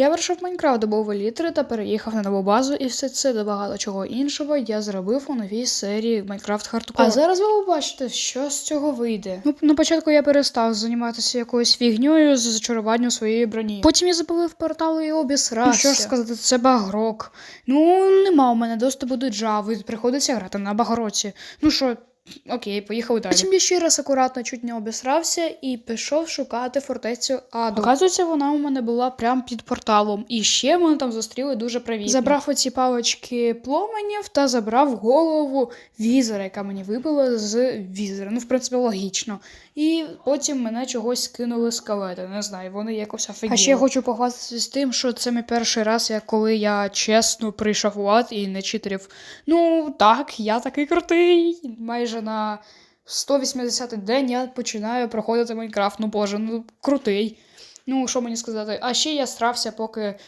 Я пройшов Майнкрафт добові літери та переїхав на нову базу, і все це та багато чого іншого я зробив у новій серії Minecraft Hardcore. А зараз ви побачите, що з цього вийде. Ну, на початку я перестав займатися якоюсь фігньою з зачаруванням своєї броні. Потім я запалив портал і обісрався. Ну, що ж сказати, це багрок. Ну, нема у мене доступу до Java, приходиться грати на багроці. Ну що, Окей, поїхали далі. Потім я ще раз акуратно чуть не обісрався і пішов шукати фортецю Аду. Оказується, вона у мене була прямо під порталом. І ще мене там зустріли дуже привітно. Забрав оці палочки пломенів та забрав голову візера, яка мені випала з візера. Ну, в принципі, логічно. І потім мене чогось скинули скелети. Не знаю, вони якось офігіли. А ще я хочу похвастатися з тим, що це мій перший раз, як коли я чесно прийшов у ад і не читерів. Ну так, я такий крутий. Майже на 180-й день я починаю проходити Майнкрафт. Ну боже, ну крутий. Ну, що мені сказати? А ще я стрався, поки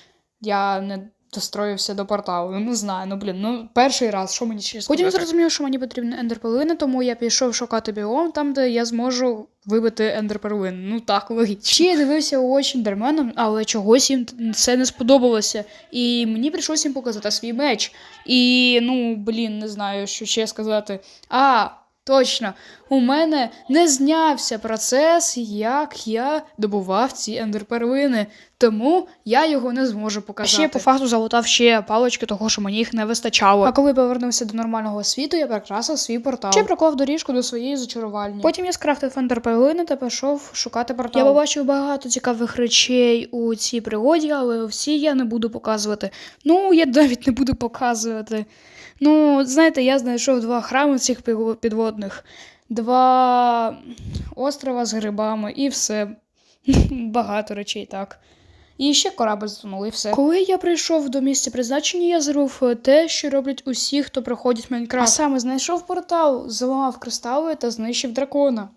я не достроївся до порталу. Ну, не знаю, ну блін, ну перший раз, що мені ще сказати? Потім зрозумів, що мені потрібна ендерперлина, тому я пішов шукати біом там, де я зможу вибити ендерперлину. Ну так, логічно. Ще я дивився у очі ендерменам, але чогось їм це не сподобалося. І мені прийшлося їм показати свій меч. І ну, блін, не знаю, що ще сказати. А. Точно, у мене не знявся процес, як я добував ці ендерперлини, тому я його не зможу показати. Ще по факту залутав ще палочки, того що мені їх не вистачало. А коли повернувся до нормального світу, я прикрасив свій портал. Ще проклав доріжку до своєї зачарувальні. Потім я скрафтив ендерперлини та пішов шукати портал. Я побачив багато цікавих речей у цій пригоді, але всі я не буду показувати. Ну, я навіть не буду показувати. Ну, знаєте, я знайшов два храми цих підводних, два острова з грибами і все. Багато речей так. І ще корабль затонули, і все. Коли я прийшов до місця призначення, я зробив те, що роблять усі, хто проходить Майнкрафт. А саме знайшов портал, зламав кристали та знищив дракона.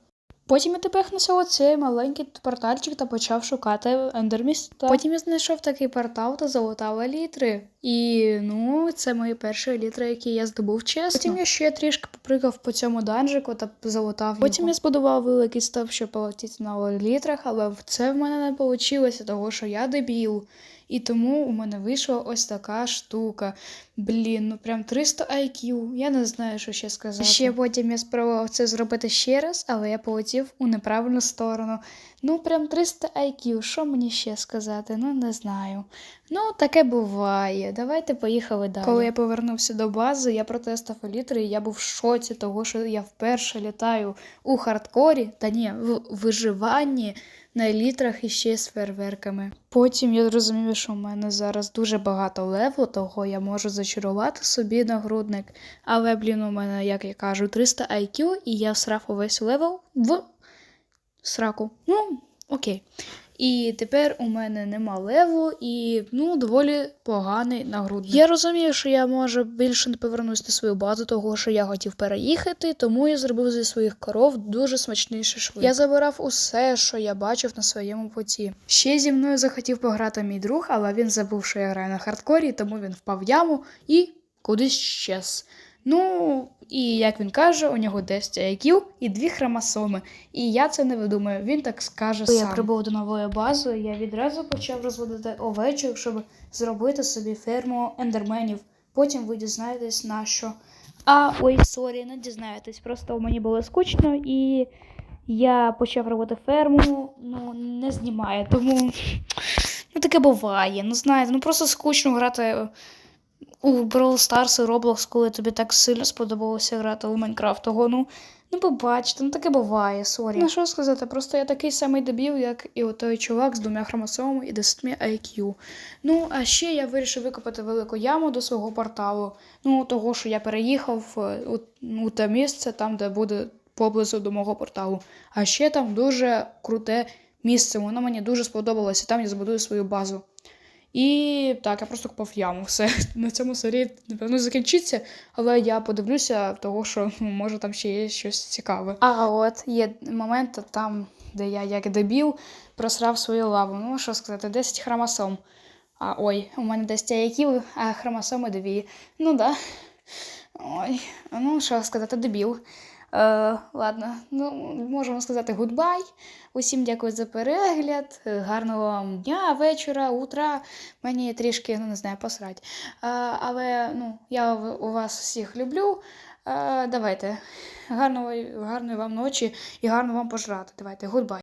Потім я тепехнувся оцей маленький портальчик та почав шукати ендерміста. Потім я знайшов такий портал та залутав елітри. І ну, це мої перші елітри, які я здобув чесно. Потім я ще трішки попригав по цьому данжику та залутав. Потім його. я збудував великий став, щоб полетіти на елітрах, але це в мене не вийшло, тому що я дебіл. І тому у мене вийшла ось така штука. Блін, ну прям 300 IQ. Я не знаю, що ще сказати. Ще потім я спробував це зробити ще раз, але я полетів у неправильну сторону. Ну, прям 300 IQ. Що мені ще сказати? Ну, не знаю. Ну, таке буває. Давайте поїхали далі. Коли я повернувся до бази, я протестив елітри, і я був в шоці, того, що я вперше літаю у хардкорі, та ні, в виживанні на елітрах і ще з фейерверками. Потім я зрозумів, що в мене зараз дуже багато леву, того я можу зачарувати собі нагрудник. Але, блін, у мене, як я кажу, 300 IQ, і я всрав увесь левел в сраку. Ну, окей. І тепер у мене нема леву і ну, доволі поганий нагрудник. Я розумію, що я може більше не повернусь на свою базу, того що я хотів переїхати, тому я зробив зі своїх коров дуже смачний шашлик. Я забирав усе, що я бачив на своєму путі. Ще зі мною захотів пограти мій друг, але він забув, що я граю на хардкорі, тому він впав в яму і кудись щез. Ну, і як він каже, у нього 10 IQ і дві хромосоми. І я це не видумаю, він так скаже сам. Я прибув до нової бази, я відразу почав розводити овечок, щоб зробити собі ферму ендерменів. Потім ви дізнаєтесь на що. А ой, сорі, не дізнаєтесь. Просто мені було скучно і я почав робити ферму, ну не знімає, тому ну таке буває. Ну знаєте, ну просто скучно грати у Brawl Stars і Roblox, коли тобі так сильно сподобалося грати у Майнкрафт. Того, ну, ну побачите, ну таке буває, сорі. Ну що сказати, просто я такий самий дебіл, як і той чувак з двома хромосомами і 10 IQ. Ну, а ще я вирішив викопати велику яму до свого порталу. Ну, того, що я переїхав у, у те місце, там, де буде поблизу до мого порталу. А ще там дуже круте місце. Воно мені дуже сподобалося. Там я збудую свою базу. І так, я просто купав яму. Все на цьому серії, напевно, закінчиться, але я подивлюся, того, що ну, може там ще є щось цікаве. А от є момент там, де я, як дебіл, просрав свою лаву. Ну, що сказати, 10 хромосом. А ой, у мене 10 яків, а хромосоми дві. Ну да. Ой, ну що сказати, дебіл. Е, ладно, ну можемо сказати гудбай. Усім дякую за перегляд. Е, Гарного вам дня, вечора, утра. Мені трішки, ну не знаю, посрать. Е, але ну, я у вас всіх люблю. Е, давайте. Гарного, гарної вам ночі і гарно вам пожрати. Давайте, гудбай.